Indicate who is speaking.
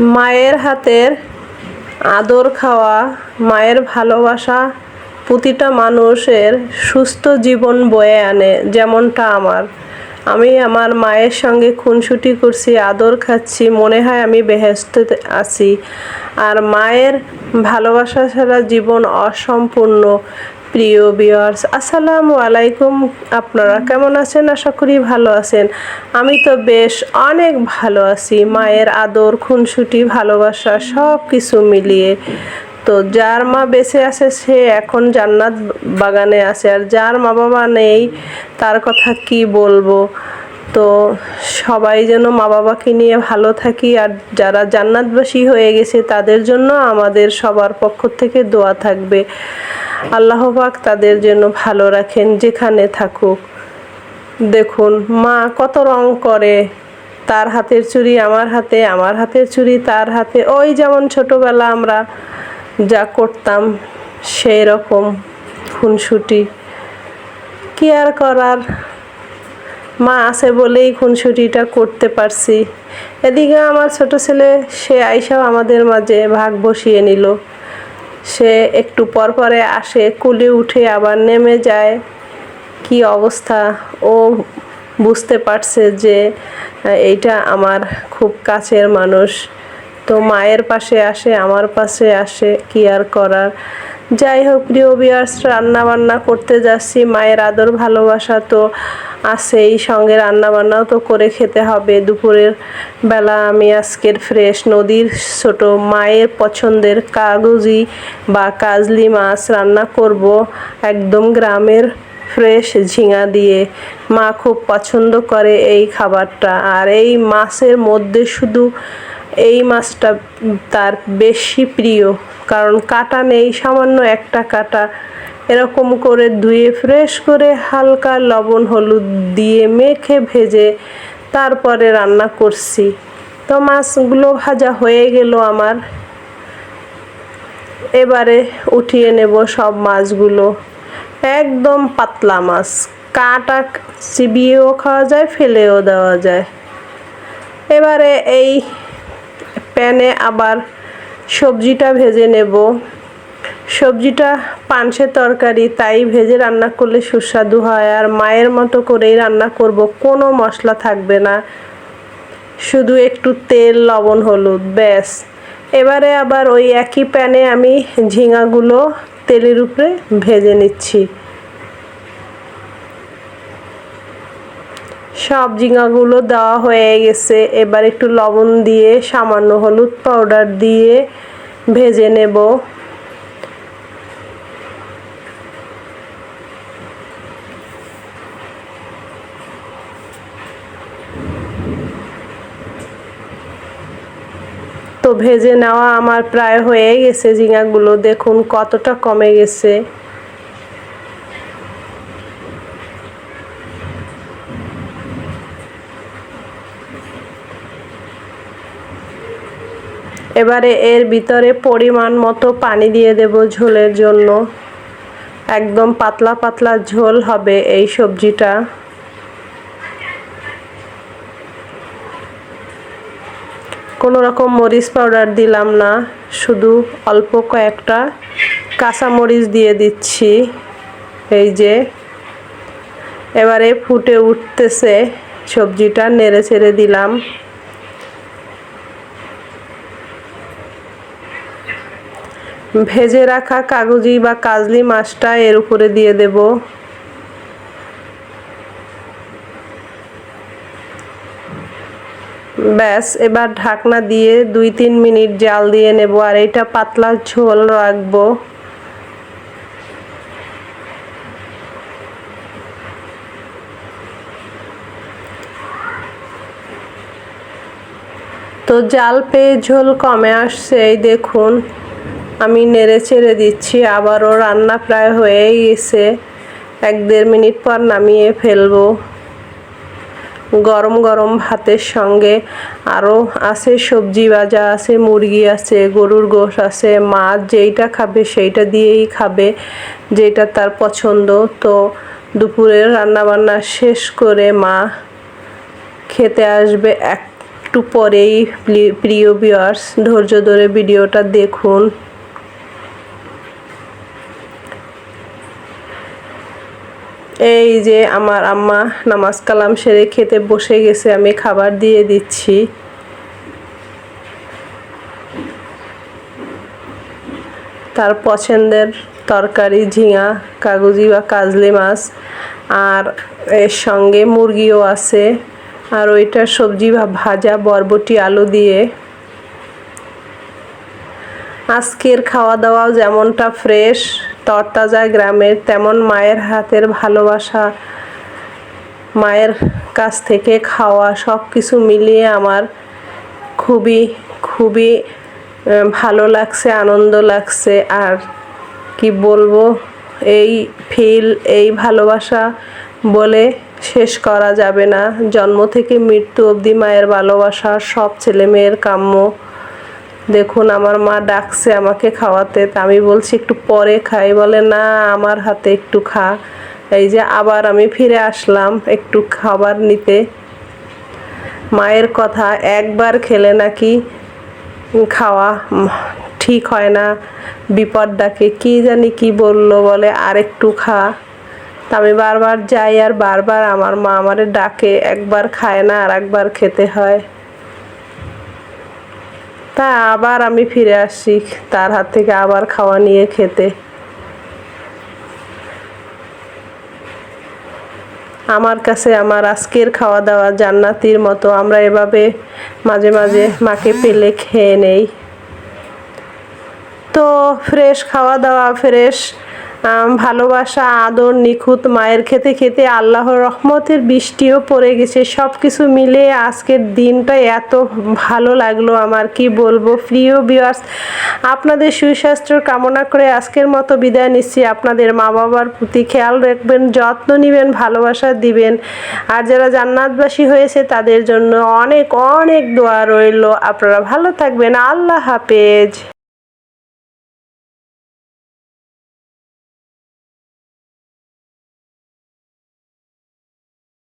Speaker 1: মায়ের হাতের আদর খাওয়া, মায়ের ভালোবাসা প্রতিটা মানুষের সুস্থ জীবন বয়ে আনে, যেমনটা আমার। আমি আমার মায়ের সঙ্গে খুনসুটি করছি, আদর খাচ্ছি, মনে হয় আমি বেহেস্তে আছি। আর মায়ের ভালোবাসা ছাড়া জীবন অসম্পূর্ণ। প্রিয় বিয়ার্স আসসালামু আলাইকুম। আপনারা কেমন আছেন? আশা করি ভালো আছেন। আমি তো বেশ অনেক ভালো আছি। মায়ের আদর, খুনসুটি, ভালোবাসা সব কিছু মিলিয়ে। তো যার মা বেঁচে আছে, সে এখন জান্নাত বাগানে আছে। আর যার মা বাবা নেই, তার কথা কি বলব? তো সবাই যেন মা বাবাকে নিয়ে ভালো থাকি আর যারা জান্নাতবাসী হয়ে গেছে তাদের জন্য আমাদের সবার পক্ষ থেকে দোয়া থাকবে। আল্লাহ পাক তাদের জন্য ভালো রাখেন যেখানে থাকুক। দেখুন, মা কত রং করে। তার হাতের চুড়ি আমার হাতে, আমার হাতের চুড়ি তার হাতে। ওই যেমন ছোটবেলা আমরা যা করতাম, সেই রকম খুনসুটি। কি আর করার? মা আছে বলেই খুনসুটিটা করতে পারছি। এদিকে আমার ছোট ছেলে, সে আইসাও আমাদের মাঝে ভাগ বসিয়ে নিল। সে একটু পর পরে আসে, কুলে উঠে আবার নেমে যায়। কি অবস্থা? ও বুঝতে পারছে যে, এইটা আমার খুব কাছের মানুষ। তো মায়ের পাশে আসে, আমার পাশে আসে, কি আর করার? যাই হোক, প্রিয় বিয়ার্স রান্না বান্না করতে যাচ্ছি, মায়ের আদর, ভালোবাসা তো আছেই, সঙ্গে রান্না বান্নাও তো করে খেতে হবে। দুপুরের বেলা আমি আজকের ফ্রেশ নদীর ছোট মায়ের পছন্দের কাগজি বা কাজলি মাছ রান্না করব। একদম গ্রামের ফ্রেশ ঝিঙা দিয়ে। মা খুব পছন্দ করে এই খাবারটা। আর এই মাছের মধ্যে শুধু এই মাছটা তার বেশি প্রিয়। কারণ কাটা নেই, সামান্য একটা কাটা। এরকম করে ধুয়ে ফ্রেশ করে হালকা লবণ হলুদ দিয়ে মেখে ভেজে তারপরে রান্না করছি। তো মাছগুলো ভাজা হয়ে গেল আমার। এবারে উঠিয়ে নেব সব মাছগুলো। একদম পাতলা মাছ। কাটা চিবিয়েও খাওয়া যায়, ফেলেও দেওয়া যায়। এবারে এই প্যানে আবার সবজিটা ভেজে নেব। সবজিটা পানসের তরকারি, তাই ভেজে রান্না করলে সুস্বাদু হয়। আর মায়ের মতো করেই রান্না করব, কোনো মশলা থাকবে না। শুধু একটু তেল, লবণ, হলুদ, ব্যাস। এবারে আবার ওই একই প্যানে আমি ঝিঙাগুলো তেলের উপরে ভেজে নিচ্ছি। সব ঝিঙাগুলো দেওয়া হয়ে গেছে। এবার একটু লবণ দিয়ে, সামান্য হলুদ পাউডার দিয়ে ভেজে নেব। তো ভেজে নেওয়া আমার প্রায় হয়ে গেছে ঝিঙাগুলো দেখুন কতটা কমে গেছে। এবারে এর ভিতরে পরিমাণ মতো পানি দিয়ে দেব ঝোলের জন্য। একদম পাতলা পাতলা ঝোল হবে এই সবজিটা। কোনো রকম মরিচ পাউডার দিলাম না, শুধু অল্প কয়েকটা কাঁচা মরিচ দিয়ে দিচ্ছি। এই যে, এবারে ফুটে উঠতেছে সবজিটা নেড়ে ছেড়ে দিলাম। ভেজে রাখা কাগজি বা কাজলি মাছটা এর উপরে দিয়ে দেব। ব্যাস, এবার ঢাকনা দিয়ে দুই তিন মিনিট জাল দিয়ে নেব আর এটা পাতলা ঝোল রাখব। তো জাল পেয়ে ঝোল কমে আসছে, এই দেখুন। আমি নেড়ে চেড়ে দিচ্ছি, আবারও রান্না প্রায় হয়েই গেছে। এক দেড় মিনিট পর নামিয়ে ফেলব। গরম গরম ভাতের সঙ্গে আরও আছে সবজি ভাজা, আছে মুরগি, আছে গরুর গোশ, আছে মাছ, যেইটা খাবে সেইটা দিয়েই খাবে, যেটা তার পছন্দ। তো দুপুরের রান্নাবান্না শেষ করে মা খেতে আসবে একটু পরেই। প্রিয় বিয়ার্স ধৈর্য ধরে ভিডিওটা দেখুন। এই যে আমার আম্মা নামাজ কালাম সেরে খেতে বসে গেছে, আমি খাবার দিয়ে দিচ্ছি। তার পছন্দের তরকারি ঝিঙা, কাগজি বা কাজলি মাছ, আর এর সঙ্গে মুরগিও আছে। আর ওইটা সবজি ভা- ভাজা বরবটি, আলু দিয়ে। আজকের খাওয়া দাওয়াও যেমনটা ফ্রেশ তরতাজা গ্রামের তেমন মায়ের হাতের ভালোবাসা, মায়ের কাছ থেকে খাওয়া সব কিছু মিলিয়ে আমার খুবই খুবই ভালো লাগছে, আনন্দ লাগছে। আর কি বলব, এই ফিল, এই ভালোবাসা বলে শেষ করা যাবে না। জন্ম থেকে মৃত্যু অবধি মায়ের ভালোবাসা সব ছেলে মেয়ের কাম্য। দেখুন, আমার মা ডাকছে আমাকে খাওয়াতে। তা আমি বলছি, একটু পরে খাই বলে, না, আমার হাতে একটু খা। এই যে আবার আমি ফিরে আসলাম একটু খাবার নিতে। মায়ের কথা একবার খেলে নাকি খাওয়া ঠিক হয় না। বিপদ ডাকে, কি জানি কি বলল? বলে আর একটু খা। তা আমি বারবার যাই আর বারবার আমার মা আমারে ডাকে, একবার খায় না আর একবার খেতে হয়। তা আবার আমি ফিরে আসি তার হাত থেকে আবার খাওয়া নিয়ে খেতে। আমার কাছে আমার আজকের খাওয়া দাওয়া জান্নাতির মতো। আমরা এভাবে মাঝে মাঝে মাকে পেলে খেয়ে নেই। তো ফ্রেশ খাওয়া দাওয়া ফ্রেশ ভালোবাসা, আদর, নিখুঁত, মায়ের খেতে খেতে আল্লাহর রহমতের বৃষ্টিও পড়ে গেছে। সব কিছু মিলে আজকের দিনটা এত ভালো লাগল আমার, কি বলব? প্রিয় বিয়ার্স আপনাদের সুস্বাস্থ্য কামনা করে আজকের মতো বিদায় নিচ্ছি। আপনাদের মা বাবার প্রতি খেয়াল রাখবেন, যত্ন নেবেন, ভালোবাসা দিবেন। আর যারা জান্নাতবাসী হয়েছে, তাদের জন্য অনেক অনেক দোয়া রইল। আপনারা ভালো থাকবেন। আল্লাহ হাফেজ।